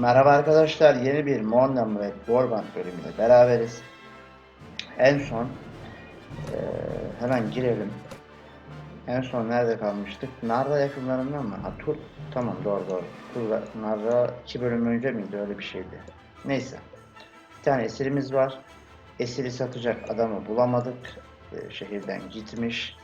Merhaba arkadaşlar, yeni bir Modern Red Warband bölümüyle beraberiz. En son eee, hemen girelim. En son nerede kalmıştık? Narra yakınlarından mı? Ha, Tur, tamam doğru doğru. Turla, Narra iki bölüm önce miydi öyle bir şeydi. Neyse. Bir tane esirimiz var. Esiri satacak adamı bulamadık. Eee, şehirden gitmiş.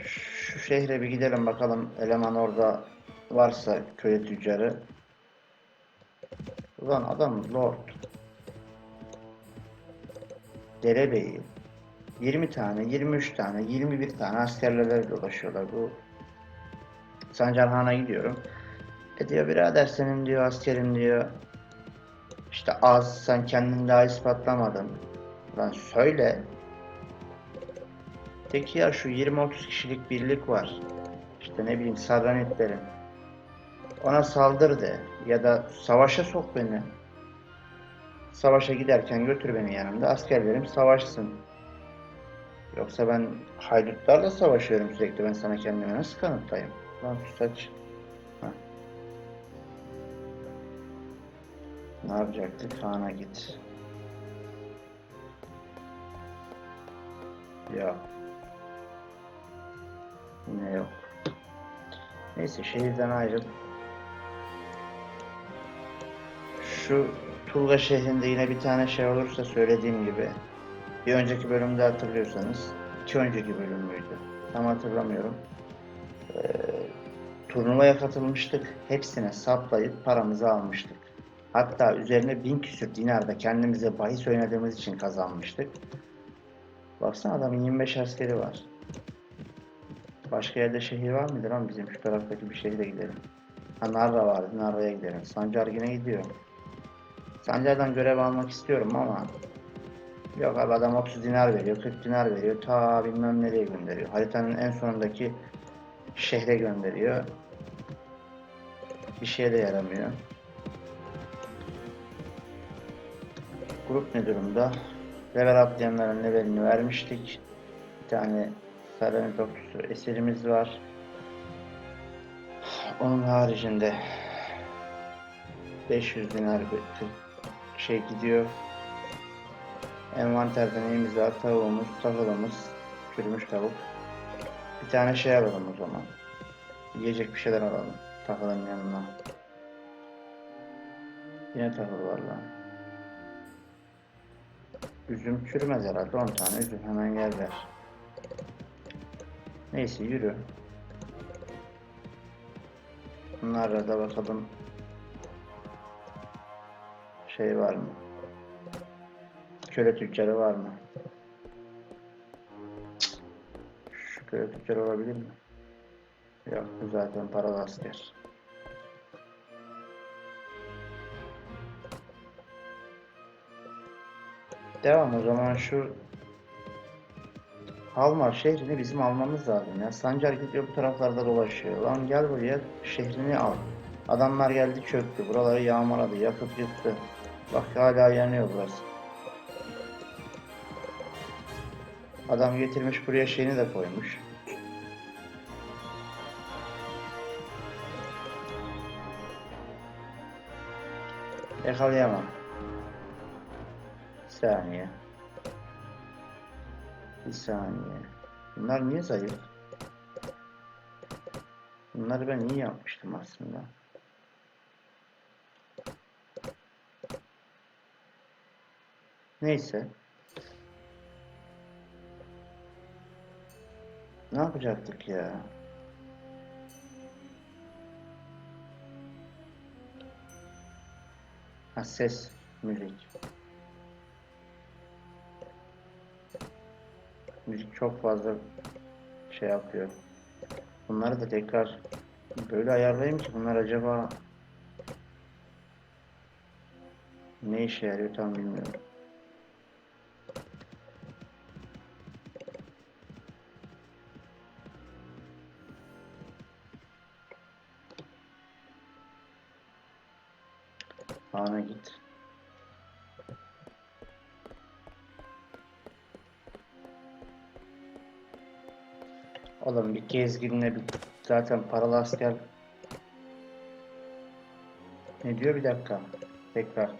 Şu şehre bir gidelim bakalım eleman orada varsa köye tüccarı. Ulan adam lord. Derebeyi. 20 tane, 23 tane, 21 tane askerlerle dolaşıyorlar. Bu Sancarhan'a gidiyorum. E diyor birader senin diyor askerin diyor. İşte az sen kendini daha ispatlamadın. Lan söyle. Peki ya şu 20-30 kişilik birlik var. İşte ne bileyim Sarranetlerin. Ona saldır de ya da savaşa sok beni. Savaşa giderken götür beni yanımda askerlerim savaşsın. Yoksa ben haydutlarla savaşıyorum sürekli ben sana kendimi nasıl kanıtlayayım? Lan saç. Ne yapacaktık? Han'a git. Ya. Yine yok. Neyse şehirden ayrıl. Şu Tulga şehrinde yine bir tane şey olursa söylediğim gibi. Bir önceki bölümde hatırlıyorsanız. iki önceki bölüm müydü? Tam hatırlamıyorum. Ee, turnuvaya katılmıştık. Hepsine saplayıp paramızı almıştık. Hatta üzerine bin küsür dinar da kendimize bahis oynadığımız için kazanmıştık. Baksana adamın 25 askeri var. Başka yerde şehir var mıdır ama bizim şu taraftaki bir şehire gidelim. Ha Narra vardı, Narra'ya gidelim. Sancar yine gidiyor. Sancar'dan görev almak istiyorum ama Yok abi adam 30 dinar veriyor, 40 dinar veriyor, ta bilmem nereye gönderiyor. Haritanın en sonundaki şehre gönderiyor. Bir şeye de yaramıyor. Grup ne durumda? Level atlayanların levelini vermiştik. Bir tane Sarani Doktusu eserimiz var. Onun haricinde 500 dinar bir kırk şey gidiyor. Envanterde neyimiz var? Tavuğumuz, tahılımız, çürümüş tavuk. Bir tane şey alalım o zaman. Yiyecek bir şeyler alalım. Tahılın yanına. Yine tahıl var lan. Üzüm çürümez herhalde. 10 tane üzüm hemen gel ver. Neyse yürü. Bunlara da bakalım. Şey var mı? Köle tüccarı var mı? Şu köle tüccarı olabilir mi? Yok bu zaten paralı asker. Devam o zaman şu Halmar şehrini bizim almamız lazım ya. Sancar gidiyor bu taraflarda dolaşıyor. Lan gel buraya şehrini al. Adamlar geldi çöktü. Buraları yağmaladı, yakıp yıktı. Bak hala yanıyor burası. Adam getirmiş buraya şeyini de koymuş. Yakalayamam. Bir saniye. Bir saniye. Bunlar niye zayıf? Bunları ben iyi yapmıştım aslında. Neyse. Ne yapacaktık ya? Ha ses, müzik. Müzik çok fazla şey yapıyor. Bunları da tekrar böyle ayarlayayım ki bunlar acaba ne işe yarıyor tam bilmiyorum. Oğlum bir gezginle bir zaten paralı asker Ne diyor bir dakika. Tekrar.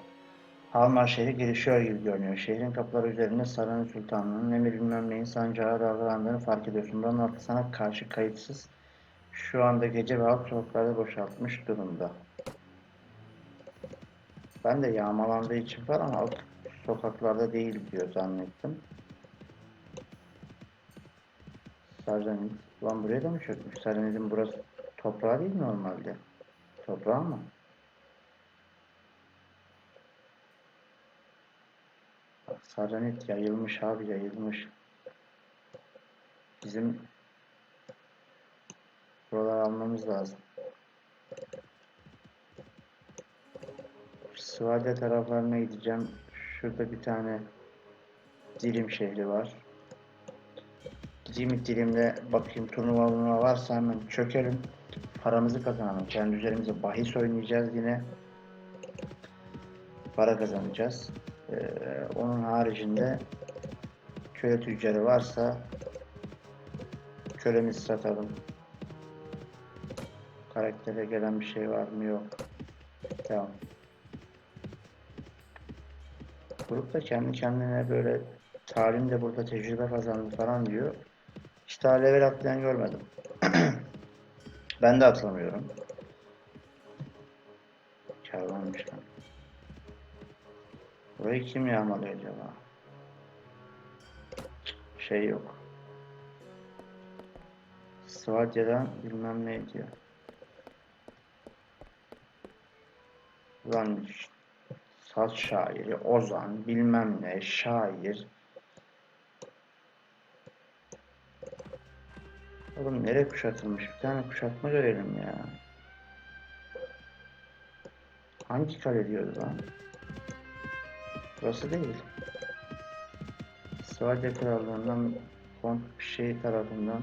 Halmar şehri gelişiyor gibi görünüyor. Şehrin kapıları üzerinde Sarayın Sultanlığı'nın emir bilmem neyin sancağı dalgalandığını fark ediyorsun. Buranın altı sana karşı kayıtsız. Şu anda gece ve alt sokaklarda boşaltmış durumda. Ben de yağmalandığı için var ama alt sokaklarda değil diyor zannettim. Sardanit. Lan buraya da mı çökmüş? Sardanit'in burası toprağı değil mi normalde? Toprağı mı? Bak Sardanit yayılmış abi yayılmış. Bizim buralar almamız lazım. Sıvade taraflarına gideceğim. Şurada bir tane Dilim şehri var. Gideyim Dilim'de bakayım turnuva varsa hemen çökelim. Paramızı kazanalım. Kendi üzerimize bahis oynayacağız yine. Para kazanacağız. Ee, onun haricinde köle tüccarı varsa kölemizi satalım. Karaktere gelen bir şey var mı? Yok. Tamam. Grup da kendi kendine böyle Talim de burada tecrübe kazandı falan diyor. Daha level atlayan görmedim. ben de atlamıyorum. Kervanmış lan. Burayı kim yağmalıyor acaba? Şey yok. Svadya'dan bilmem ne diyor. Ulan saz şairi, ozan, bilmem ne, şair. Oğlum nereye kuşatılmış? Bir tane kuşatma görelim ya. Hangi kale diyordu lan? Burası değil. Svadia Krallığından Kont bir şey tarafından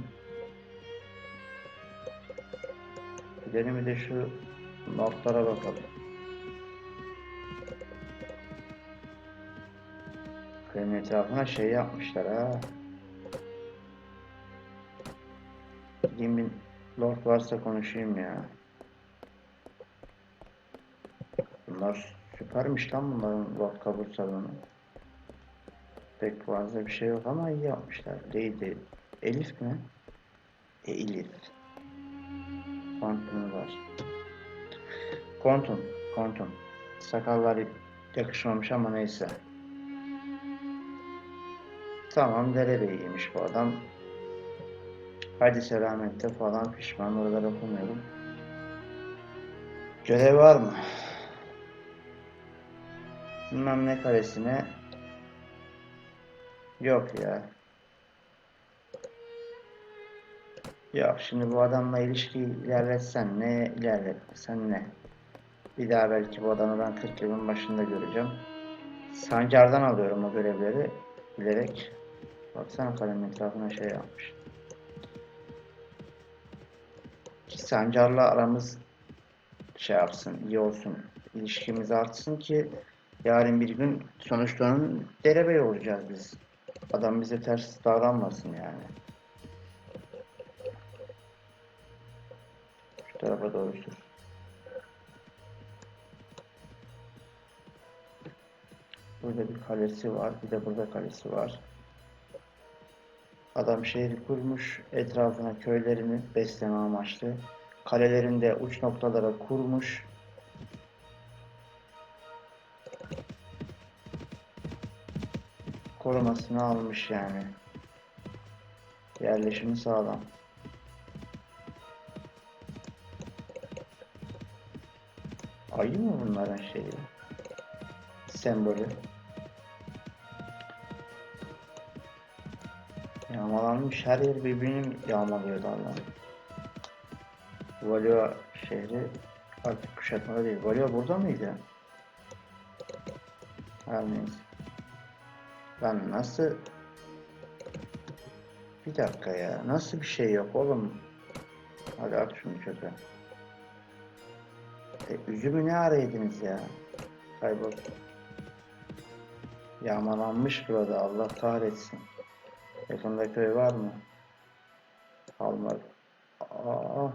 Gidelim bir de şu notlara bakalım. Kalenin etrafına şey yapmışlar ha. Gideyim bir lord varsa konuşayım ya. Bunlar süpermiş lan bunların lord kabul salonu. Pek fazla bir şey yok ama iyi yapmışlar. Değil. Elif mi? E, Elif. Kontun var. Kontun. Kontun. Sakalları yakışmamış ama neyse. Tamam derebeyiymiş bu adam. Hadi selamette falan pişman oraları okumuyorum. Görev var mı? Bilmem ne karesine Yok ya. Yok şimdi bu adamla ilişki ilerletsen ne ilerletsen ne. Bir daha belki bu adamı ben 40 yılın başında göreceğim. Sancar'dan alıyorum o görevleri bilerek. Baksana kalemin etrafına şey yapmış. Sancar'la aramız şey yapsın, iyi olsun. ilişkimiz artsın ki yarın bir gün sonuçta onun derebey olacağız biz. Adam bize ters davranmasın yani. Şu tarafa doğru sür. Burada bir kalesi var, bir de burada kalesi var. Adam şehri kurmuş, etrafına köylerini besleme amaçlı. Kalelerinde uç noktalara kurmuş. Korumasını almış yani. Yerleşimi sağlam. Ayı mı bunların şeyi? Sembolü. Yağmalanmış her yer birbirini yağmalıyor Allah. Valio şehri artık kuşatmada değil. Valio burada mıydı? Her neyse. Ben nasıl... Bir dakika ya. Nasıl bir şey yok oğlum? Hadi at şunu çöpe. E, üzümü ne araydınız ya? Kaybol. Yağmalanmış burada Allah kahretsin. Yakında köy var mı? Kalmadı. Aa.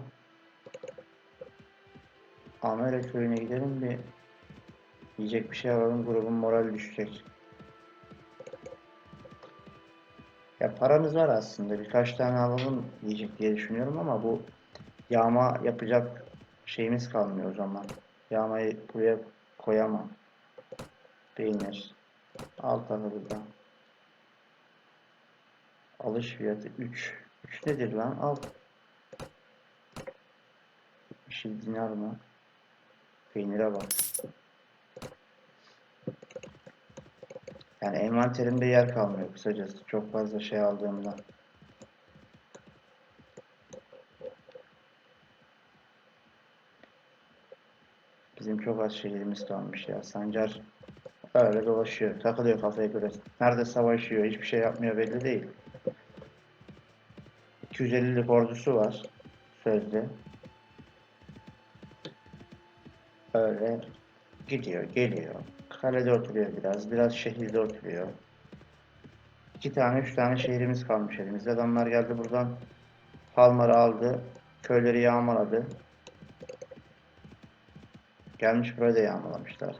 Amele köyüne gidelim bir yiyecek bir şey alalım grubun morali düşecek. Ya paramız var aslında birkaç tane alalım yiyecek diye düşünüyorum ama bu yağma yapacak şeyimiz kalmıyor o zaman. Yağmayı buraya koyamam. Peynir. Al tabi burada. Alış fiyatı 3. 3 nedir lan? Al. Bir şey dinar mı? Peynire bak. Yani envanterimde yer kalmıyor kısacası. Çok fazla şey aldığımda. Bizim çok az şehrimiz kalmış ya. Sancar öyle dolaşıyor. Takılıyor kafaya göre. Nerede savaşıyor, hiçbir şey yapmıyor belli değil. 250'lik ordusu var. Sözde. Öyle gidiyor, geliyor. Kalede oturuyor biraz, biraz şehirde oturuyor. İki tane, üç tane şehrimiz kalmış elimizde. Adamlar geldi buradan Palmar'ı aldı, köyleri yağmaladı. Gelmiş buraya da yağmalamışlar.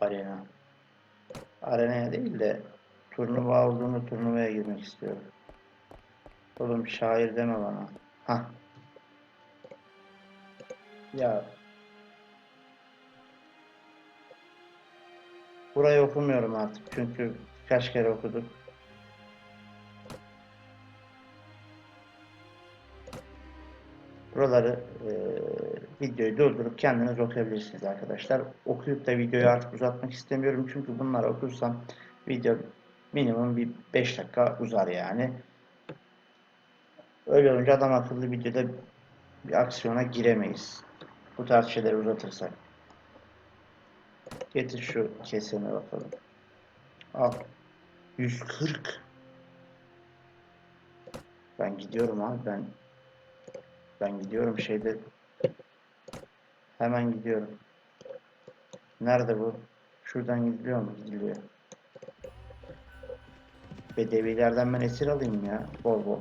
Arena. Arenaya değil de turnuva olduğunu turnuvaya girmek istiyorum. Oğlum şair deme bana. Hah. Ya. Burayı okumuyorum artık çünkü kaç kere okuduk. Buraları eee, videoyu durdurup kendiniz okuyabilirsiniz arkadaşlar. Okuyup da videoyu artık uzatmak istemiyorum çünkü bunları okursam video minimum bir 5 dakika uzar yani. Öyle olunca adam akıllı videoda bir aksiyona giremeyiz. Bu tarz şeyleri uzatırsak. Getir şu kesene bakalım. Al. 140. Ben gidiyorum abi ben ben gidiyorum şeyde hemen gidiyorum. Nerede bu? Şuradan gidiliyor mu? Gidiliyor. Bedevilerden ben esir alayım ya. Bol bol.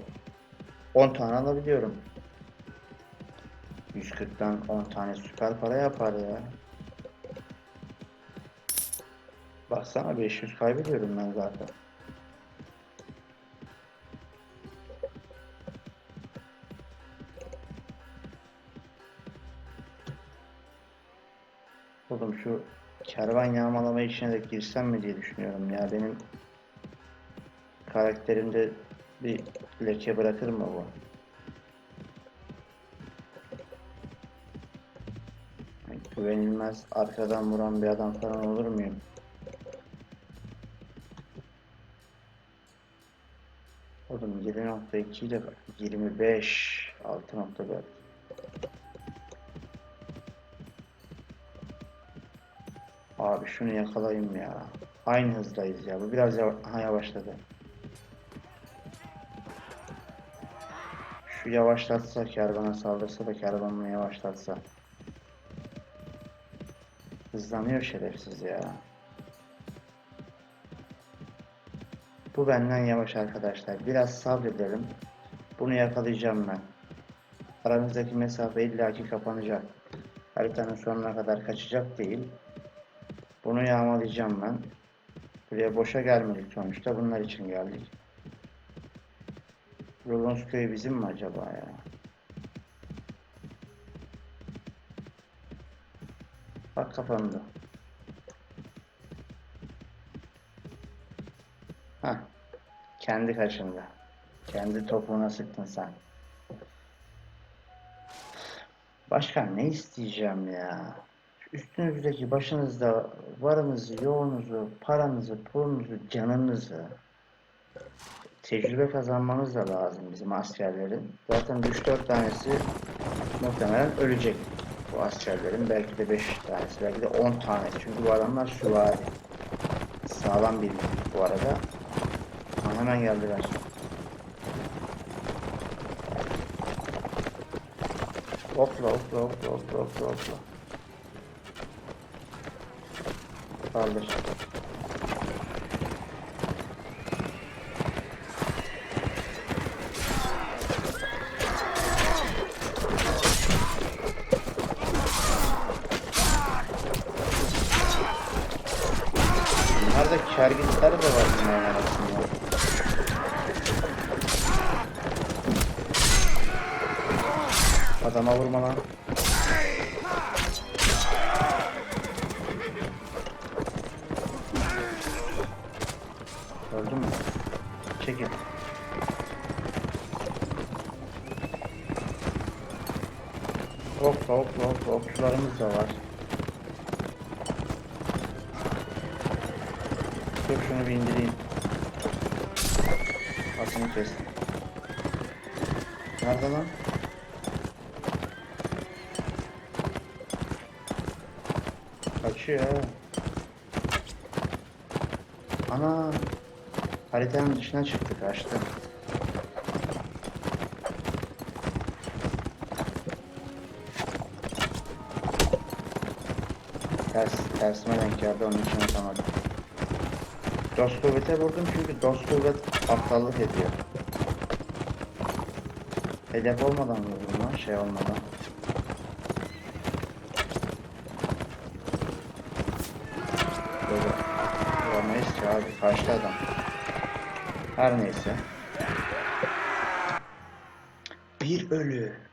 10 tane alabiliyorum. 140'dan 10 tane süper para yapar ya. Baksana 500 kaybediyorum ben zaten. Oğlum şu kervan yağmalama işine de girsem mi diye düşünüyorum ya. Benim karakterimde bir leke bırakır mı bu? Güvenilmez arkadan vuran bir adam falan olur muyum? Oğlum 7.2 ile 25 6.4 Abi şunu yakalayayım ya. Aynı hızdayız ya. Bu biraz yava- ha, yavaşladı. Şu yavaşlatsa kervana saldırsa da kervanını yavaşlatsa. Hızlanıyor şerefsiz ya. Bu benden yavaş arkadaşlar. Biraz sabredelim. Bunu yakalayacağım ben. Aramızdaki mesafe illaki kapanacak. Haritanın sonuna kadar kaçacak değil. Bunu yağmalayacağım ben. Buraya boşa gelmedik sonuçta. Bunlar için geldik. Rulons köyü bizim mi acaba ya? Bak kafamda. Hah. Kendi kaşında. Kendi topuğuna sıktın sen. Başkan ne isteyeceğim ya? Üstünüzdeki başınızda varınızı, yoğunuzu, paranızı, pulunuzu, canınızı tecrübe kazanmanız da lazım bizim askerlerin. Zaten 3-4 tanesi muhtemelen ölecek bu askerlerin. Belki de 5 tanesi, belki de 10 tanesi. Çünkü bu adamlar süvari. Sağlam bir bu arada. Ha, hemen geldiler. Hopla hopla hopla hopla hopla hopla. Kaldır. Bunlarda kergitler de var bunların arasında. Adama vurma lan. Hop okçularımız da var. Dur şunu bir indireyim. Atını kes. Nerede lan? Kaçıyor. Ana. Haritanın dışına çıktı kaçtı. Tersime denk geldi onun için atamadım. Dost kuvvete vurdum çünkü dost kuvvet aptallık ediyor. Hedef olmadan vurdum lan şey olmadan. Böyle vuramayız abi karşıda adam. Her neyse. Bir ölü.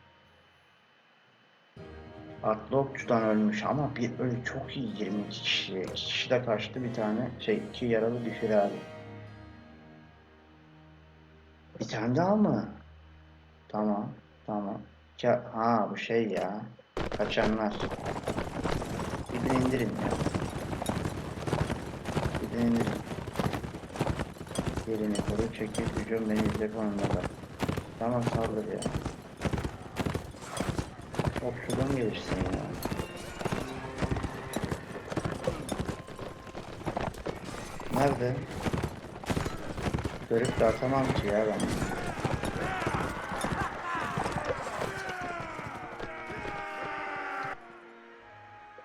Atlı okçudan ölmüş ama bir ölü çok iyi 22 kişi. Kişi de kaçtı bir tane. Şey iki yaralı bir firari. Bir tane daha mı? Tamam. Tamam. Ya, ha bu şey ya. Kaçanlar. Bir de indirin ya. Bir de indirin. Yerini koru, çekil, hücum, beni izle konumda. Tamam saldır ya. Okçudan gelirsin ya. Nerede? Görüp de atamam ki ya ben.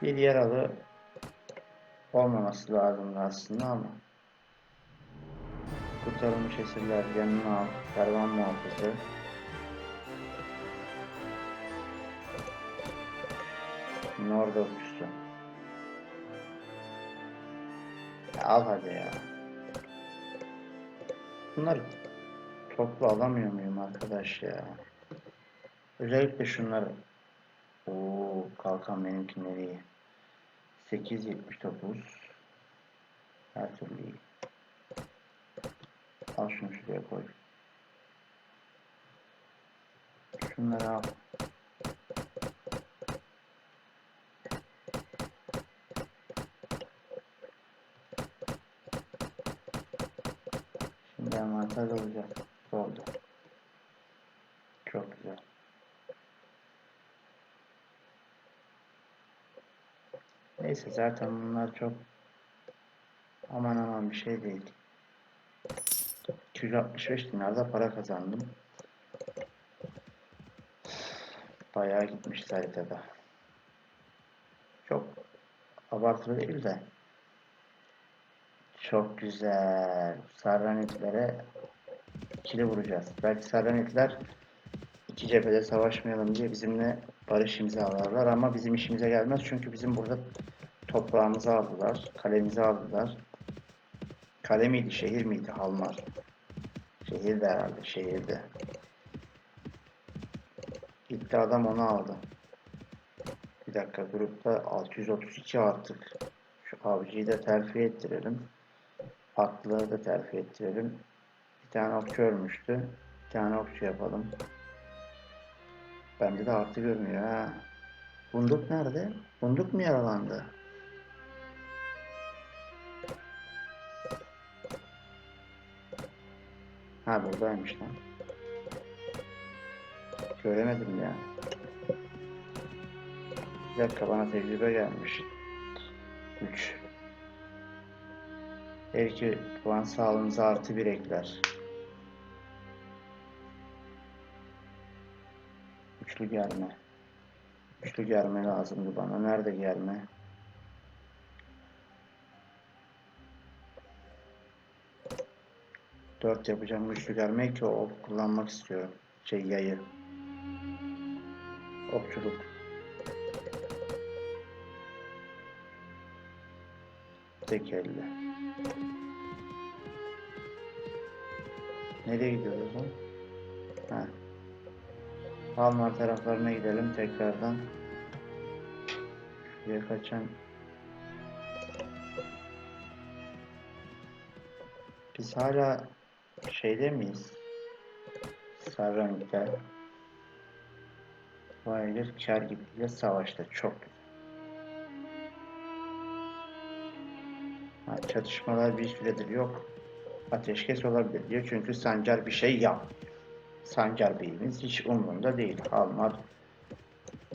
Bir yaralı olmaması lazımdı aslında ama. Kurtarılmış esirler yanına al. Kervan muhafızı. Nord okçusu. Ya al hadi ya. Bunları toplu alamıyor muyum arkadaş ya? Özellikle şunları. Oo, kalkan benimkileri iyi. 8.79 Her türlü iyi. Al şunu şuraya koy. Şunları al. Şimdi envanter olacak. Oldu. Çok güzel. Neyse zaten bunlar çok aman aman bir şey değil. 265 dinarda para kazandım. Bayağı gitmiş haritada. Çok abartılı değil de çok güzel. Sarranitlere ikili vuracağız. Belki Sarranitler iki cephede savaşmayalım diye bizimle barış imzalarlar ama bizim işimize gelmez çünkü bizim burada toprağımızı aldılar, kalemizi aldılar. Kale miydi, şehir miydi? Halmar. Şehirde herhalde, şehirde. Gitti adam onu aldı. Bir dakika, grupta 632 artık. Şu avcıyı da terfi ettirelim. Atlıları da terfi ettirelim. Bir tane okçu ölmüştü. Bir tane okçu yapalım. Bende de artı görünüyor ha. Bunduk nerede? Bunduk mu yaralandı? Ha buradaymış lan. Göremedim ya. Bir dakika bana tecrübe gelmiş. 3. Her iki puan sağlığınıza artı bir ekler. Üçlü germe. Üçlü germe lazımdı bana. Nerede germe? Dört yapacağım güçlü germe ki o kullanmak istiyorum. Şey yayı. Okçuluk. Tek elle. Nereye gidiyoruz lan? Ha. Almar taraflarına gidelim tekrardan. Şuraya kaçan Biz hala şeyde miyiz? Sarrank'ta Vaylir kar gibiyle savaşta çok güzel. Ha, çatışmalar bir süredir yok. Ateşkes olabilir diyor çünkü Sancar bir şey yap. Sancar beyimiz hiç umurunda değil. Halmar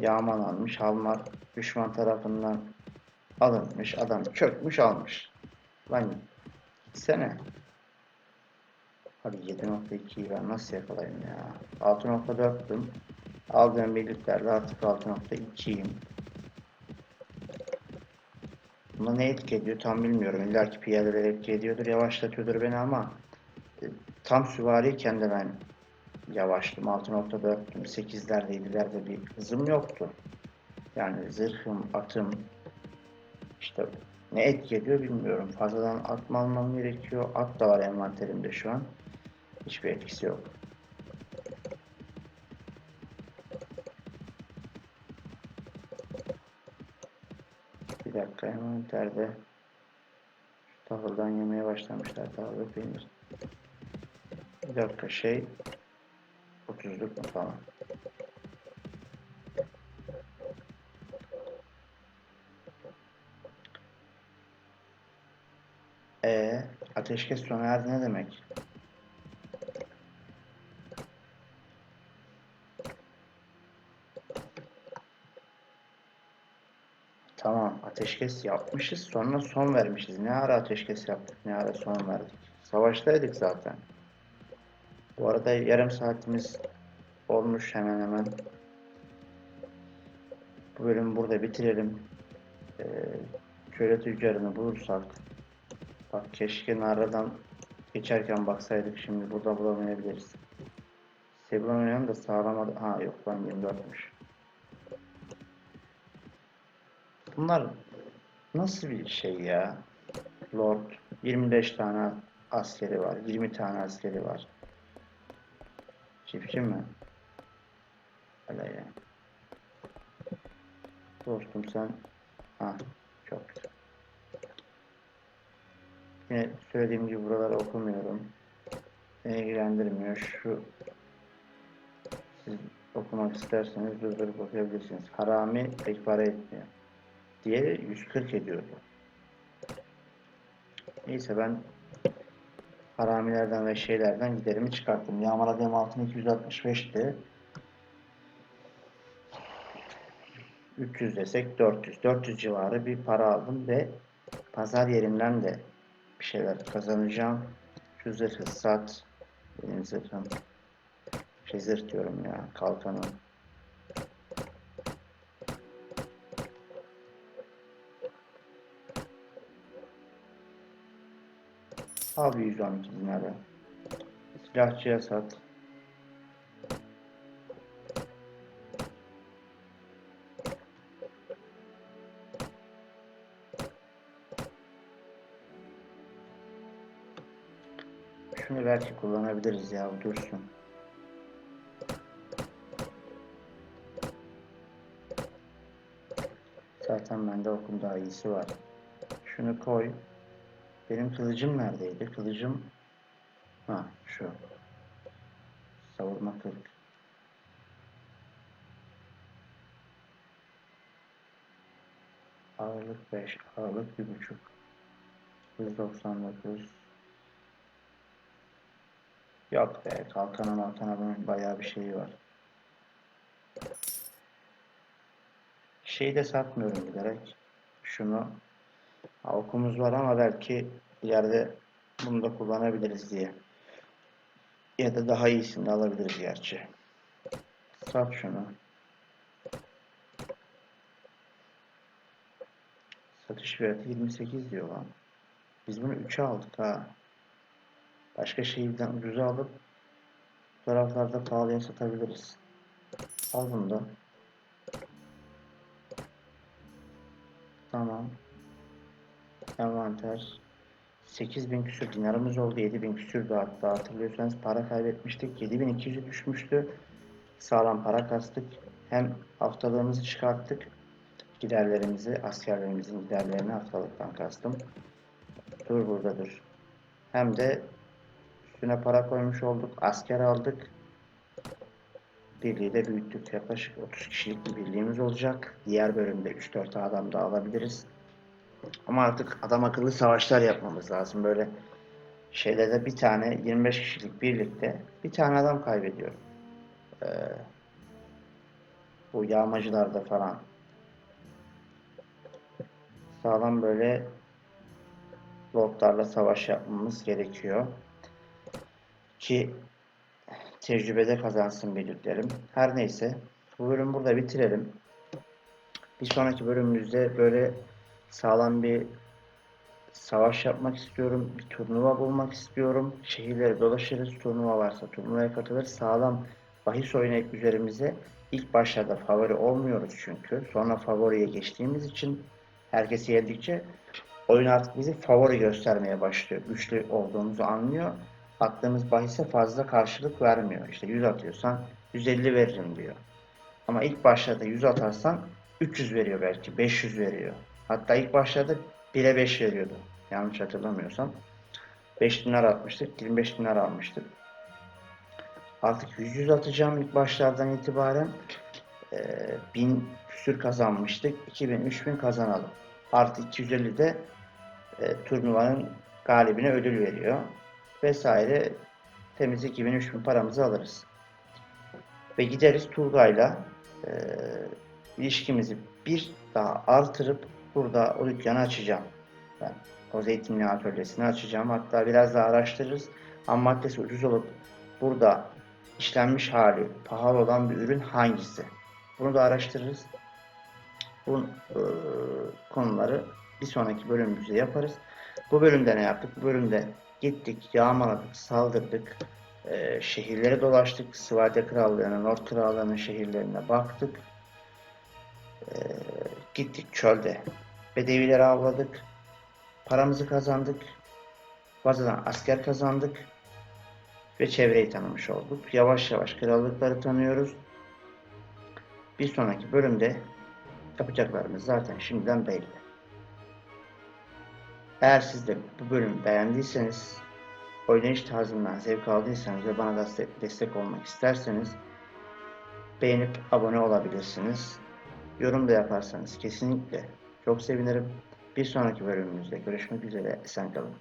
yağmalanmış. Halmar düşman tarafından alınmış. Adam çökmüş almış. Lan gitsene. Hadi 7.2'yi ben nasıl yakalayayım ya? 6.4'tüm. Aldığım birliklerle artık 6.2'yim. Buna ne etki ediyor tam bilmiyorum. İlla ki piyadeler etki ediyordur, yavaşlatıyordur beni ama e, tam süvariyken de ben yavaştım. 6.4'tüm. 8'lerde 7'lerde bir hızım yoktu. Yani zırhım, atım işte ne etki ediyor bilmiyorum. Fazladan at almam gerekiyor? At da var envanterimde şu an. Hiçbir etkisi yok. Dakika envanterde şu tahıldan yemeye başlamışlar tahıl peynir. Bir dakika şey 30'luk mu falan. E ateşkes sona erdi ne demek? Tamam ateşkes yapmışız sonra son vermişiz. Ne ara ateşkes yaptık ne ara son verdik. Savaştaydık zaten. Bu arada yarım saatimiz olmuş hemen hemen. Bu bölümü burada bitirelim. Ee, köle tüccarını bulursak bak keşke Narra'dan geçerken baksaydık şimdi burada bulamayabiliriz. Sebron da sağlamadı. Ha yok lan 24'müş. Bunlar nasıl bir şey ya? Lord 25 tane askeri var. 20 tane askeri var. Çiftçi mi? Öyle ya. Dostum sen ha çok güzel. Yine söylediğim gibi buraları okumuyorum. Beni ilgilendirmiyor. Şu siz okumak isterseniz durdurup okuyabilirsiniz. Harami pek para etmiyor. Diğeri 140 ediyordu. Neyse ben haramilerden ve şeylerden giderimi çıkarttım. Yağmaladığım altın 265'ti. 300 desek 400. 400 civarı bir para aldım ve pazar yerinden de bir şeyler kazanacağım. Şu zırhı. Benim zırhım. Şey diyorum ya. Kalkanım. Al bir 112 dinarı. Silahçıya sat. Şunu belki kullanabiliriz ya dursun. Zaten bende okum daha iyisi var. Şunu koy. Benim kılıcım neredeydi? Kılıcım ha şu. Savurma 40. Ağırlık 5, ağırlık 1.5. 199. Yok be, kalkana malkana bunun bayağı bir şeyi var. Şeyi de satmıyorum bilerek. Şunu Okumuz var ama belki ileride bunu da kullanabiliriz diye. Ya da daha iyisini alabiliriz gerçi. Sat şunu. Satış fiyatı 28 diyor lan. Biz bunu 3'e aldık ha. Başka şehirden ucuza alıp bu taraflarda pahalıya satabiliriz. Al bunu da. Tamam. Envanter. 8000 küsür dinarımız oldu. 7000 küsür de hatta hatırlıyorsanız para kaybetmiştik. 7200'e düşmüştü. Sağlam para kastık. Hem haftalığımızı çıkarttık. Giderlerimizi, askerlerimizin giderlerini haftalıktan kastım. Dur burada dur. Hem de üstüne para koymuş olduk. Asker aldık. Birliği de büyüttük. Yaklaşık 30 kişilik bir birliğimiz olacak. Diğer bölümde 3-4 adam da alabiliriz. Ama artık adam akıllı savaşlar yapmamız lazım. Böyle şeylerde bir tane 25 kişilik birlikte bir tane adam kaybediyorum. Ee, bu yağmacılarda falan. Sağlam böyle lordlarla savaş yapmamız gerekiyor. Ki tecrübede kazansın birliklerim. Her neyse bu bölümü burada bitirelim. Bir sonraki bölümümüzde böyle sağlam bir savaş yapmak istiyorum. Bir turnuva bulmak istiyorum. Şehirleri dolaşırız. Turnuva varsa turnuvaya katılırız. Sağlam bahis oynayıp üzerimize ilk başlarda favori olmuyoruz çünkü. Sonra favoriye geçtiğimiz için herkesi yendikçe oyun artık bizi favori göstermeye başlıyor. Güçlü olduğumuzu anlıyor. Attığımız bahise fazla karşılık vermiyor. İşte 100 atıyorsan 150 veririm diyor. Ama ilk başlarda 100 atarsan 300 veriyor belki, 500 veriyor. Hatta ilk başlarda 1'e 5 veriyordu. Yanlış hatırlamıyorsam. 5 dinar atmıştık, 25 dinar almıştık. Artık 100 100 atacağım ilk başlardan itibaren. Ee, 1000 küsür kazanmıştık. 2000, 3000 kazanalım. Artı 250 de e, turnuvanın galibine ödül veriyor. Vesaire temiz 2000-3000 paramızı alırız. Ve gideriz Turgay'la e, ilişkimizi bir daha artırıp burada o dükkanı açacağım. Ben o zeytinyağı atölyesini açacağım. Hatta biraz daha araştırırız. Ham maddesi ucuz olup burada işlenmiş hali pahalı olan bir ürün hangisi? Bunu da araştırırız. Bu e, konuları bir sonraki bölümümüzde yaparız. Bu bölümde ne yaptık? Bu bölümde gittik, yağmaladık, saldırdık, e, şehirlere dolaştık. Svarte Krallığı'nın, Nord Krallığı'nın şehirlerine baktık. E, gittik çölde. Bedevileri avladık. Paramızı kazandık. Fazladan asker kazandık. Ve çevreyi tanımış olduk. Yavaş yavaş krallıkları tanıyoruz. Bir sonraki bölümde yapacaklarımız zaten şimdiden belli. Eğer siz de bu bölümü beğendiyseniz, oynayış tarzından zevk aldıysanız ve bana destek olmak isterseniz beğenip abone olabilirsiniz. Yorum da yaparsanız kesinlikle çok sevinirim. Bir sonraki bölümümüzde görüşmek üzere. Esen kalın.